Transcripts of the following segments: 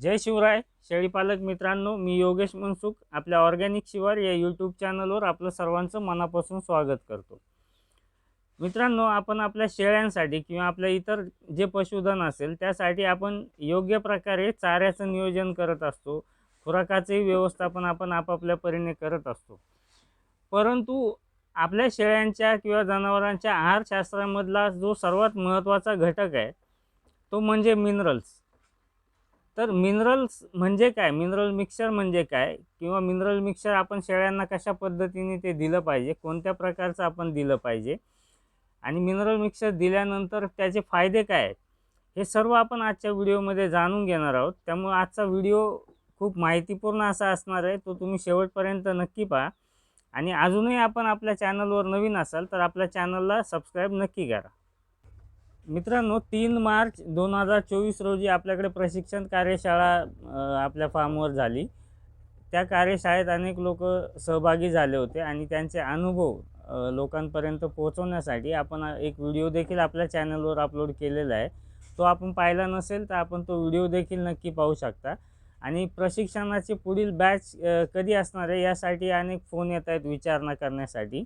जय शिवराय. शेळीपालक मित्रांनो मी योगेश मनसुख आपल्या ऑर्गॅनिक शिवार या यूट्यूब चॅनलवर आपलं सर्वांचं मनापासून स्वागत करतो. मित्रांनो आपण आपल्या शेळ्यांसाठी किंवा आपल्या इतर जे पशुधन असेल त्यासाठी आपण योग्य प्रकारे चाऱ्याचं नियोजन करत असतो. खुराकाचंही व्यवस्थापन आपण आपापल्या परीने करत असतो. परंतु आपल्या शेळ्यांच्या किंवा जनावरांच्या आहारशास्त्रामधला जो सर्वात महत्त्वाचा घटक आहे तो म्हणजे मिनरल्स तर मिनरल्स म्हणजे काय? मिनरल मिक्सर म्हणजे काय? किंवा मिनरल मिक्सर आपण शेळ्यांना कशा पद्धतीने ते दिलं पाहिजे? कोणत्या प्रकारचं आपण दिलं पाहिजे? आणि मिनरल मिक्सर दिल्यानंतर त्याचे फायदे काय आहेत? हे सर्व आपण आजच्या व्हिडिओमध्ये जाणून घेणार आहोत. त्यामुळे आजचा व्हिडिओ खूप माहितीपूर्ण असा असणार आहे. तो तुम्ही शेवटपर्यंत नक्की पहा. आणि अजूनही आपण आपल्या चॅनलवर नवीन असाल तर आपल्या चॅनलला सबस्क्राईब नक्की करा. मित्रांनो तीन मार्च दोन हजार चोवीस रोजी आपल्याकडे प्रशिक्षण कार्यशाळा आपल्या फार्मवर झाली. त्या कार्यशाळेत अनेक लोक सहभागी झाले होते आणि त्यांचे अनुभव लोकांपर्यंत पोहोचवण्यासाठी आपण एक व्हिडिओ देखील आपल्या चॅनलवर अपलोड केलेला आहे. तो आपण पाहिला नसेल तर आपण तो व्हिडिओ देखील नक्की पाहू शकता. आणि प्रशिक्षणाची पुढील बॅच कधी असणार आहे यासाठी अनेक फोन येत आहेत विचारणा करण्यासाठी.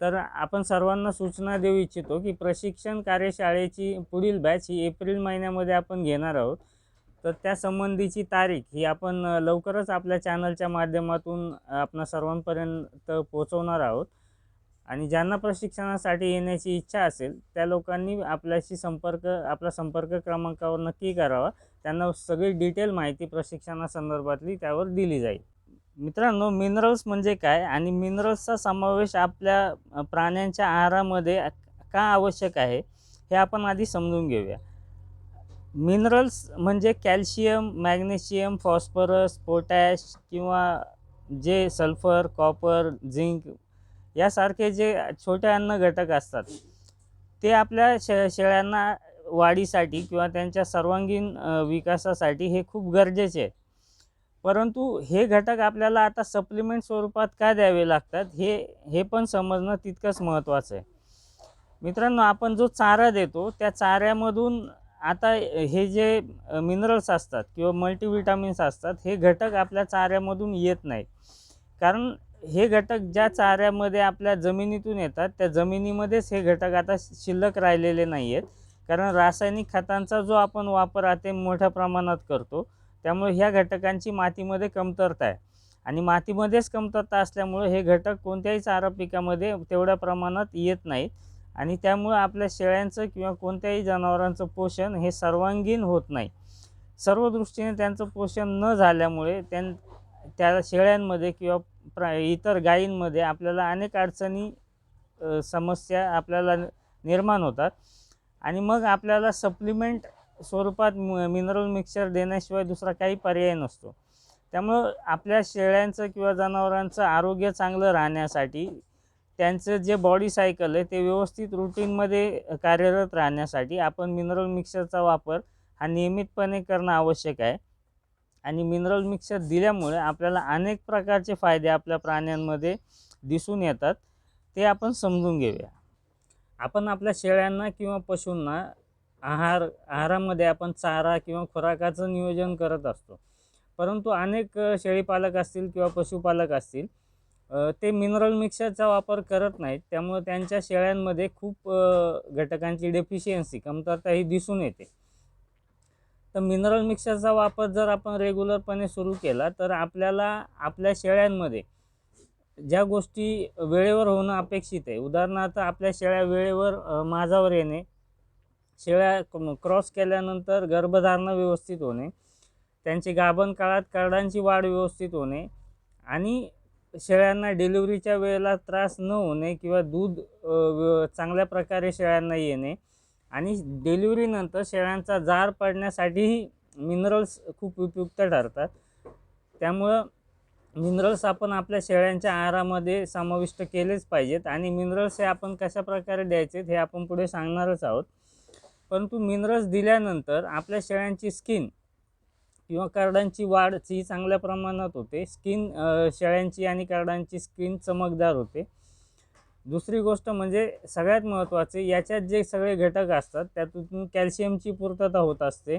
तर आपण सर्वांना सूचना देऊ इच्छितो की प्रशिक्षण कार्यशाळेची पुढील बॅच ही एप्रिल महिन्यामध्ये आपण घेणार आहोत. तर त्या संबंधीची तारीख ही आपण लवकरच आपल्या चॅनलच्या माध्यमातून आपण सर्वांपर्यंत पोहोचवणार आहोत. आणि ज्यांना प्रशिक्षणासाठी येण्याची इच्छा असेल त्या लोकांनी आपल्याशी संपर्क आपला संपर्क क्रमांकावर नक्की करावा. त्यांना सगळी डिटेल माहिती प्रशिक्षणासंदर्भातली त्यावर दिली जाईल. मित्रांनो मिनरल्स म्हणजे काय? आणि मिनरल्सचा समावेश आपल्या प्राण्यांच्या आहारामध्ये का आवश्यक आहे? हे आपण आधी समजून घेऊया. मिनरल्स म्हणजे कॅल्शियम मॅग्नेशियम फॉस्फरस पोटॅश किंवा जे सल्फर कॉपर झिंक यासारखे जे छोटे अन्न घटक असतात ते आपल्या शे शेळ्यांना वाढीसाठी किंवा त्यांच्या सर्वांगीण विकासासाठी हे खूप गरजेचे आहे परंतु हे घटक आपल्याला आता सप्लिमेंट स्वरूपात काय द्यावे लागतात हे हे पण समजणं तितकंच महत्त्वाचं आहे. मित्रांनो आपण जो चारा देतो त्या चाऱ्यामधून आता हे जे मिनरल्स असतात किंवा मल्टीविटामिन्स असतात हे घटक आपल्या चाऱ्यामधून येत नाही कारण हे घटक ज्या चाऱ्यामध्ये आपल्या जमिनीतून येतात त्या जमिनीमध्येच हे घटक आता शिल्लक राहिलेले नाही आहेत कारण रासायनिक खतांचा जो आपण वापर आता मोठ्या प्रमाणात करतो त्यामुळे ह्या घटकांची मातीमध्ये कमतरता आहे. आणि मातीमध्येच कमतरता असल्यामुळे हे घटक कोणत्याही चारा पिकामध्ये तेवढ्या प्रमाणात येत नाहीत. आणि त्यामुळे आपल्या शेळ्यांचं किंवा कोणत्याही जनावरांचं पोषण हे सर्वांगीण होत नाही. सर्व दृष्टीने त्यांचं पोषण न झाल्यामुळे त्यां त्या शेळ्यांमध्ये किंवा प्रा इतर गायींमध्ये आपल्याला अनेक अडचणी समस्या आपल्याला निर्माण होतात. आणि मग आपल्याला सप्लिमेंट स्वरूपात मिनरल मिक्सचर देण्याशिवाय दुसरा काही पर्याय नसतो. त्यामुळं आपल्या शेळ्यांचं किंवा जनावरांचं आरोग्य चांगलं राहण्यासाठी त्यांचं जे बॉडी सायकल आहे ते व्यवस्थित रुटीनमध्ये कार्यरत राहण्यासाठी आपण मिनरल मिक्सरचा वापर हा नियमितपणे करणं आवश्यक आहे. आणि मिनरल मिक्सर दिल्यामुळे आपल्याला अनेक प्रकारचे फायदे आपल्या प्राण्यांमध्ये दिसून येतात ते आपण समजून घेऊया. आपण आपल्या शेळ्यांना किंवा पशूंना आहार आहारामध्ये आपण चारा किंवा खुराकाचं नियोजन करत असतो. परंतु अनेक शेळीपालक असतील किंवा पशुपालक असतील ते मिनरल मिक्सरचा वापर करत नाहीत. त्यामुळे त्यांच्या शेळ्यांमध्ये खूप घटकांची डेफिशियन्सी कमतरता ही दिसून येते. तर मिनरल मिक्सरचा वापर जर आपण रेग्युलरपणे सुरू केला तर आपल्याला आपल्या शेळ्यांमध्ये ज्या गोष्टी वेळेवर होणं अपेक्षित आहे. उदाहरणार्थ आपल्या शेळ्या वेळेवर माझावर येणे शेळ्या क्रॉस केल्यानंतर गर्भधारणा व्यवस्थित होणे त्यांची गाभण काळात कार्डांची वाढ व्यवस्थित होणे आणि शेळ्यांना डिलिव्हरीच्या वेळेला त्रास न होणे किंवा दूध व्य- चांगल्या प्रकारे शेळ्यांना येणे आणि डिलिव्हरीनंतर शेळ्यांचा जार पडण्यासाठीही मिनरल्स खूप उपयुक्त ठरतात. त्यामुळं मिनरल्स आपण आपल्या शेळ्यांच्या आहारामध्ये समाविष्ट केलेच पाहिजेत आणि मिनरल्स हे आपण कशा प्रकारे द्यायचे हे आपण पुढे सांगणारच आहोत. परंतु मिनरल्स दिल्यानंतर आपल्या शेळ्यांची स्किन किंवा कार्डांची वाढ ही चांगल्या प्रमाणात होते. स्किन शेळ्यांची आणि कार्डांची स्किन चमकदार होते. दुसरी गोष्ट म्हणजे सगळ्यात महत्त्वाचे याच्यात जे सगळे घटक असतात त्यातून कॅल्शियमची पूर्तता होत असते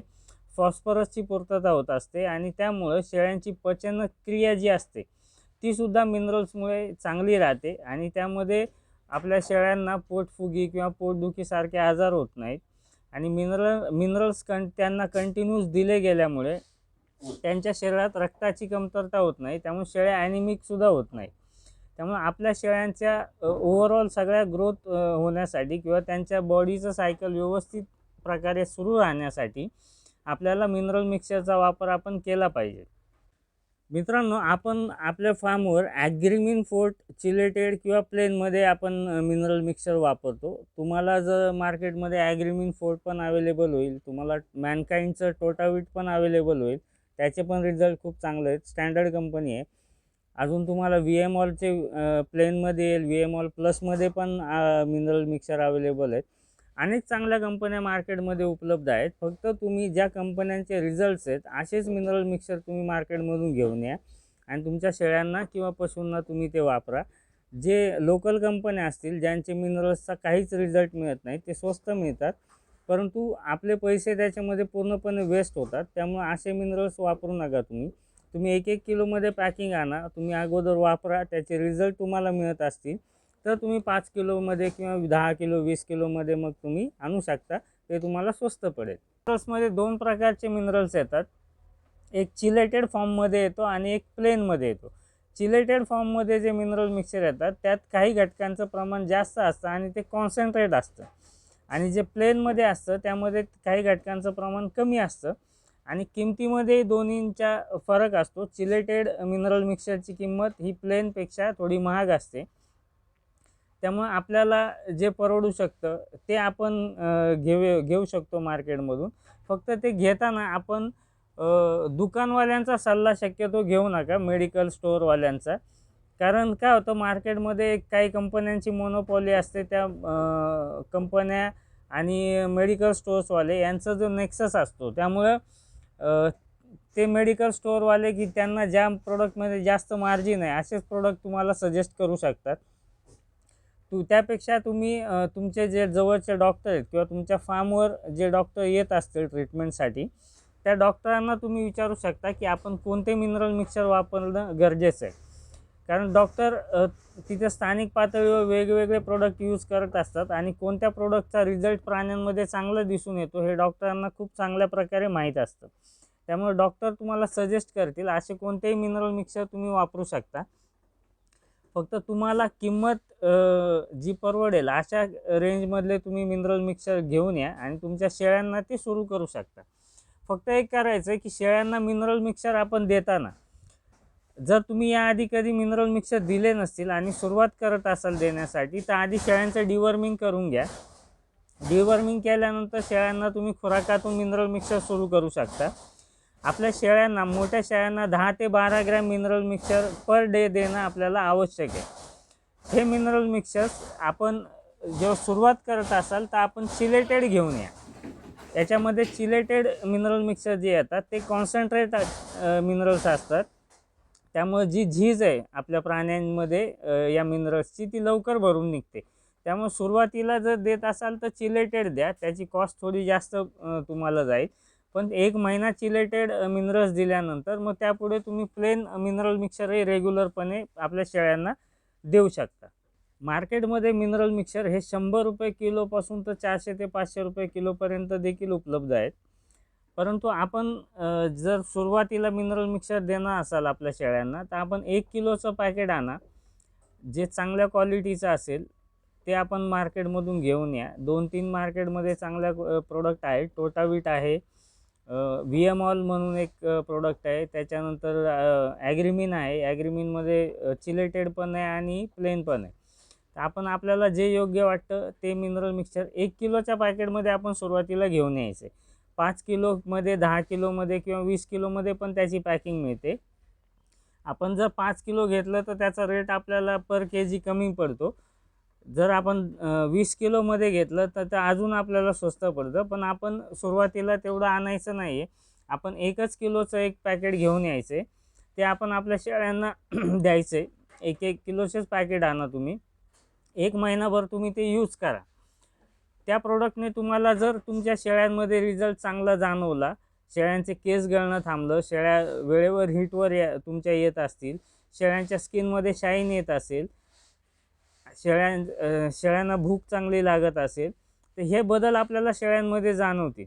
फॉस्फरसची पूर्तता होत असते आणि त्यामुळं शेळ्यांची पचन क्रिया जी असते ती सुद्धा मिनरल्समुळे चांगली राहते आणि त्यामध्ये आपल्या शेळ्यांना पोटफुगी किंवा पोटदुखीसारखे आजार होत नाहीत. आणि मिनरल मिनरल्स कं त्यांना कंटिन्यूस दिले गेल्यामुळे त्यांच्या शरीरात रक्ताची कमतरता होत नाही. त्यामुळे शेळ्या ॲनिमिकसुद्धा होत नाही. त्यामुळे आपल्या शेळ्यांच्या ओव्हरऑल सगळ्या ग्रोथ होण्यासाठी किंवा त्यांच्या बॉडीचं सायकल व्यवस्थित प्रकारे सुरू राहण्यासाठी आपल्याला मिनरल मिक्सरचा वापर आपण केला पाहिजे. मित्रांनो आपण आपल्या फार्मवर ॲग्रीमिन फोर्ट चिलेटेड किंवा प्लेनमध्ये आपण मिनरल मिक्सर वापरतो. तुम्हाला जर मार्केटमध्ये ॲग्रीमिन फोर्ट पण अवेलेबल होईल तुम्हाला मॅनकाईंडचं टोटाविट tota पण अवेलेबल होईल त्याचे पण रिझल्ट खूप चांगले आहेत. स्टँडर्ड कंपनी आहे. अजून तुम्हाला व्ही एम ऑलचे प्लेनमध्ये येईल. व्ही एम ऑल प्लसमध्ये पण मिनरल मिक्सर अवेलेबल आहेत. अनेक चांगल्या कंपन्या मार्केटमध्ये उपलब्ध आहेत. फक्त तुम्ही ज्या कंपन्यांचे रिझल्ट्स आहेत असेच मिनरल मिक्सर तुम्ही मार्केटमधून घेऊन या आणि तुमच्या शेळ्यांना किंवा पशूंना तुम्ही ते वापरा. जे लोकल कंपन्या असतील ज्यांचे मिनरल्सचा काहीच रिझल्ट मिळत नाही ते स्वस्त मिळतात. परंतु आपले पैसे त्याच्यामध्ये पूर्णपणे वेस्ट होतात. त्यामुळे असे मिनरल्स वापरू नका तुम्ही. तुम्ही एक एक किलोमध्ये पॅकिंग आणा तुम्ही अगोदर वापरा त्याचे रिझल्ट तुम्हाला मिळत असतील. तर तुम्ही पाच किलोमध्ये किंवा दहा किलो वीस किलोमध्ये मग तुम्ही आणू शकता. ते तुम्हाला स्वस्त पडेल. मिनरल्समध्ये दोन प्रकारचे मिनरल्स येतात. एक चिलेटेड फॉर्ममध्ये येतो आणि एक प्लेनमध्ये येतो. चिलेटेड फॉर्ममध्ये जे मिनरल मिक्सर येतात त्यात काही घटकांचं प्रमाण जास्त असतं आणि ते कॉन्सन्ट्रेट असतं. आणि जे प्लेनमध्ये असतं त्यामध्ये काही घटकांचं प्रमाण कमी असतं. आणि किमतीमध्ये दोन्हींच्या फरक असतो. चिलेटेड मिनरल मिक्सरची किंमत ही प्लेनपेक्षा थोडी महाग असते. त्यामुळे आपल्याला जे परवडू शकतं ते आपण घेऊ घेऊ शकतो मार्केटमधून. फक्त ते घेताना आपण दुकानवाल्यांचा सल्ला शक्यतो घेऊ नका मेडिकल स्टोअरवाल्यांचा. कारण काय होतं मार्केटमध्ये काही कंपन्यांची मोनोपॉली असते त्या कंपन्या आणि मेडिकल स्टोअर्सवाले यांचा जो नेक्सस असतो त्यामुळं ते मेडिकल स्टोअरवाले की त्यांना ज्या प्रोडक्टमध्ये जास्त मार्जिन आहे असेच प्रोडक्ट तुम्हाला सजेस्ट करू शकतात. तू त्यापेक्षा तुम्ही तुमचे जे जवळचे डॉक्टर आहेत किंवा तुमच्या फार्मवर जे डॉक्टर येत असतील ट्रीटमेंटसाठी त्या डॉक्टरांना तुम्ही विचारू शकता की आपण कोणते मिनरल मिक्सर वापरणं गरजेचं आहे. कारण डॉक्टर तिथे स्थानिक पातळीवर वेगवेगळे प्रोडक्ट यूज करत असतात आणि कोणत्या प्रोडक्टचा रिझल्ट प्राण्यांमध्ये चांगलं दिसून येतो हे डॉक्टरांना खूप चांगल्या प्रकारे माहीत असतं. त्यामुळे डॉक्टर तुम्हाला सजेस्ट करतील असे कोणतेही मिनरल मिक्सर तुम्ही वापरू शकता. फक्त तुम्हाला किंमत जी परवडेल अशा रेंजमधले तुम्ही मिनरल मिक्सर घेऊन या आणि तुमच्या शेळ्यांना ते सुरू करू शकता. फक्त एक करायचं आहे की शेळ्यांना मिनरल मिक्सर आपण देताना जर तुम्ही याआधी कधी मिनरल मिक्सर दिले नसतील आणि सुरुवात करत असाल देण्यासाठी तर आधी शेळ्यांचं डिवर्मिंग करून घ्या. डिवर्मिंग केल्यानंतर शेळ्यांना तुम्ही खुराकातून मिनरल मिक्सर सुरू करू शकता. आपल्या शेळ्यांना मोठ्या शेळ्यांना दहा ते बारा gram mineral mixer per day देणं आपल्याला आवश्यक आहे. हे मिनरल मिक्सर्स आपण जेव्हा सुरुवात करत असाल तर आपण चिलेटेड घेऊन या. याच्यामध्ये चिलेटेड मिनरल मिक्सर जे येतात ते कॉन्सन्ट्रेट मिनरल्स असतात. त्यामुळे जी झीज आहे आपल्या प्राण्यांमध्ये या मिनरल्सची ती लवकर भरून निघते. त्यामुळे सुरुवातीला जर देत असाल तर चिलेटेड द्या. त्याची कॉस्ट थोडी जास्त तुम्हाला जाईल. पण एक महिना चिलेटेड मिनरल्स दिल्यानंतर मग त्यापुढे तुम्ही प्लेन मिनरल मिक्सरही रेग्युलरपणे आपल्या शेळ्यांना देऊ शकता. मार्केटमध्ये मिनरल मिक्सर हे शंभर रुपये किलोपासून तर चारशे ते पाचशे रुपये किलोपर्यंत देखील उपलब्ध आहेत. परंतु आपण जर सुरुवातीला मिनरल मिक्सर देणं असाल आपल्या शेळ्यांना तर आपण एक किलोचं पॅकेट आणा जे चांगल्या क्वालिटीचं असेल ते आपण मार्केटमधून घेऊन या. दोन तीन मार्केटमध्ये चांगल्या प्रोडक्ट आहेत टोटाविट आहे व्ही एम ऑल म्हणून एक प्रोडक्ट आहे. त्याच्यानंतर ॲग्रीमिन आहे. ॲग्रीमिनमध्ये चिलेटेड पण आहे आणि प्लेन पण आहे. तर आपण आपल्याला जे योग्य वाटतं ते मिनरल मिक्सचर एक किलोच्या पॅकेटमध्ये आपण सुरुवातीला घेऊन यायचे. पाच किलोमध्ये दहा किलोमध्ये किंवा वीस किलोमध्ये पण त्याची पॅकिंग मिळते. आपण जर पाच किलो घेतलं तर त्याचा रेट आपल्याला पर के जी कमी पडतो. जर आपण वीस किलोमध्ये घेतलं तर ते अजून आपल्याला स्वस्त पडतं. पण आपण सुरुवातीला तेवढं आणायचं नाही आहे आपण एकच किलोचं एक पॅकेट घेऊन यायचे ते आपण आपल्या शेळ्यांना द्यायचे एक एक किलोचेच पॅकेट आणा तुम्ही. एक महिनाभर तुम्ही ते यूज करा. त्या प्रोडक्टने तुम्हाला जर तुमच्या शेळ्यांमध्ये रिझल्ट चांगला जाणवला शेळ्यांचे केस गळणं थांबलं शेळ्या वेळेवर हीटवर या तुमच्या येत असतील शेळ्यांच्या स्किनमध्ये शाईन येत असेल शेळ्यां शेळ्यांना भूक चांगली लागत असेल तर हे बदल आपल्याला शेळ्यांमध्ये जाणवते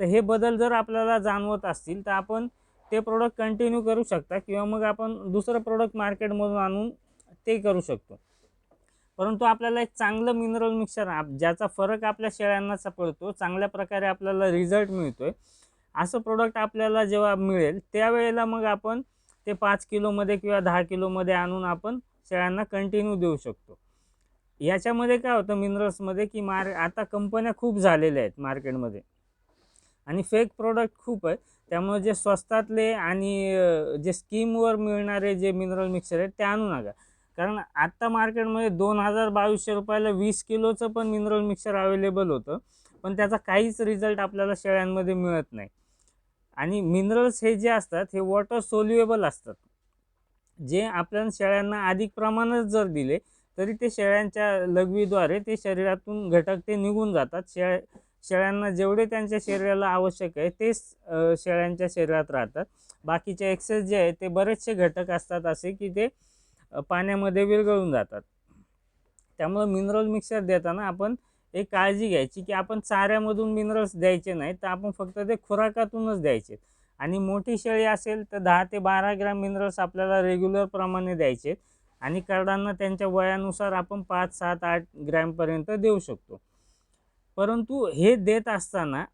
तर हे बदल जर आपल्याला जाणवत असतील तर आपण ते प्रोडक्ट कंटिन्यू करू शकता किंवा मग आपण दुसरं प्रोडक्ट मार्केटमधून आणून ते करू शकतो. परंतु आपल्याला एक चांगलं मिनरल मिक्सर ज्याचा फरक आपल्या शेळ्यांनाच पडतो चांगल्या प्रकारे आपल्याला रिझल्ट मिळतो आहे असं प्रोडक्ट आपल्याला जेव्हा मिळेल त्यावेळेला मग आपण ते पाच किलोमध्ये किंवा दहा किलोमध्ये आणून आपण शेळ्यांना कंटिन्यू देऊ शकतो. याच्यामध्ये काय होतं मिनरल्समध्ये की मार आता कंपन्या खूप झालेल्या आहेत मार्केटमध्ये. आणि फेक प्रोडक्ट खूप आहे त्यामुळे जे स्वस्तातले आणि जे स्कीमवर मिळणारे जे मिनरल मिक्सर आहेत ते आणू नका. कारण आत्ता मार्केटमध्ये दोन हजार बावीसशे रुपयाला वीस किलोचं पण मिनरल मिक्सर अवेलेबल होतं. पण त्याचा काहीच रिझल्ट आपल्याला शेळ्यांमध्ये मिळत नाही. आणि मिनरल्स हे जे असतात हे वॉटर सोल्युएबल असतात. जे आपल्या शेळ्यांना अधिक प्रमाणात जर दिले तरी ते शेळ्यांच्या लघवीद्वारे ते शरीरातून घटक ते निघून जातात. शेळ्या शेळ्यांना जेवढे त्यांच्या शरीराला आवश्यक आहे तेच शेळ्यांच्या शरीरात राहतात. बाकीचे एक्सेस जे आहे ते बरेचसे घटक असतात असे की ते पाण्यामध्ये विरघळून जातात. त्यामुळं मिनरल मिक्सर देताना आपण एक काळजी घ्यायची की आपण चाऱ्यामधून मिनरल्स द्यायचे नाही तर आपण फक्त ते खुराकातूनच द्यायचे. आणि मोठी शेळी असेल तर दहा ते बारा ग्रॅम मिनरल्स आपल्याला रेग्युलर प्रमाणे द्यायचे. आणि कार्डांना त्यांच्या वयानुसार आपण पाच सात आठ ग्रॅमपर्यंत देऊ शकतो. परंतु हे देत असताना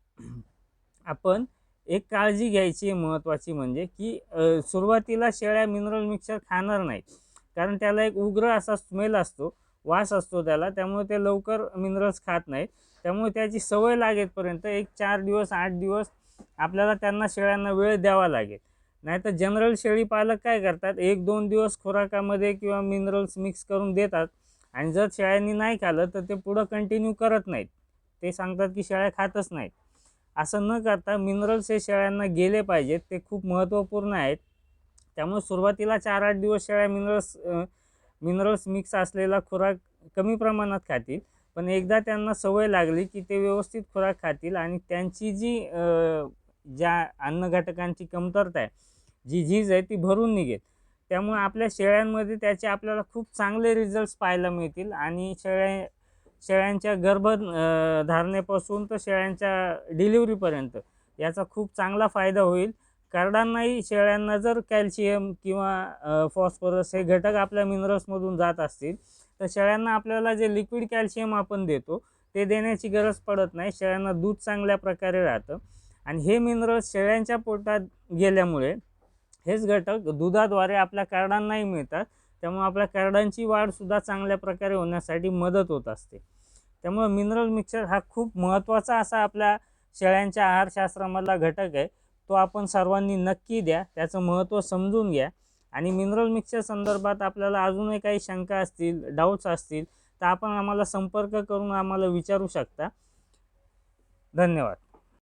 आपण एक काळजी घ्यायची महत्त्वाची म्हणजे की सुरुवातीला शेळ्या मिनरल मिक्सर खाणार नाही. कारण त्याला एक उग्र असा स्मेल असतो वास असतो त्याला त्यामुळे ते लवकर मिनरल्स खात नाहीत. त्यामुळे त्याची सवय लागेपर्यंत एक चार दिवस आठ दिवस आपल्याला त्यांना शेळ्यांना वेळ द्यावा लागेल. नाहीतर जनरल शेळी पालक काय करतात? एक दोन दिवस खुराकामध्ये किंवा मिनरल्स मिक्स करून देतात. आणि जर शेळ्यांनी नाही खाल्लं तर ते पुढं कंटिन्यू करत नाहीत. ते सांगतात की शेळ्या खातच नाहीत. असं न करता मिनरल्स हे शेळ्यांना गेले पाहिजेत. ते खूप महत्त्वपूर्ण आहेत. त्यामुळे सुरुवातीला चार आठ दिवस शेळ्या मिनरल्स मिनरल्स मिक्स असलेला खुराक कमी प्रमाणात खातील. पण एकदा त्यांना सवय लागली की ते व्यवस्थित खुराक खातील आणि त्यांची जी ज्या अन्न घटकांची कमतरता आहे जी झीज आहे ती भरून निघेल. त्यामुळे आपल्या शेळ्यांमध्ये त्याचे आपल्याला खूप चांगले रिझल्ट्स पाहायला मिळतील. आणि शेळ्या शेळ्यांच्या गर्भ धारणेपासून तर शेळ्यांच्या डिलिव्हरीपर्यंत याचा खूप चांगला फायदा होईल. करडांनाही शेळ्यांना जर कॅल्शियम किंवा फॉस्फरस हे घटक आपल्या मिनरल्समधून जात असतील तर शेळ्यांना आपल्याला जे लिक्विड कॅल्शियम आपण देतो ते देण्याची गरज पडत नाही. शेळ्यांना दूध चांगल्या प्रकारे राहतं. आणि हे मिनरल्स शेळ्यांच्या पोटात गेल्यामुळे हेच घटक दुधाद्वारे आपल्या कार्डांनाही मिळतात. त्यामुळे आपल्या कार्डांची वाढसुद्धा चांगल्या प्रकारे होण्यासाठी मदत होत असते. त्यामुळे मिनरल मिक्सर हा खूप महत्त्वाचा असा आपल्या शेळ्यांच्या आहारशास्त्रामधला घटक आहे. तो आपण सर्वांनी नक्की द्या. त्याचं महत्त्व समजून घ्या. आणि मिनरल मिक्सर संदर्भात आपल्याला अजूनही काही शंका असतील डाऊट्स असतील तर आपण आम्हाला संपर्क करून आम्हाला विचारू शकता. धन्यवाद.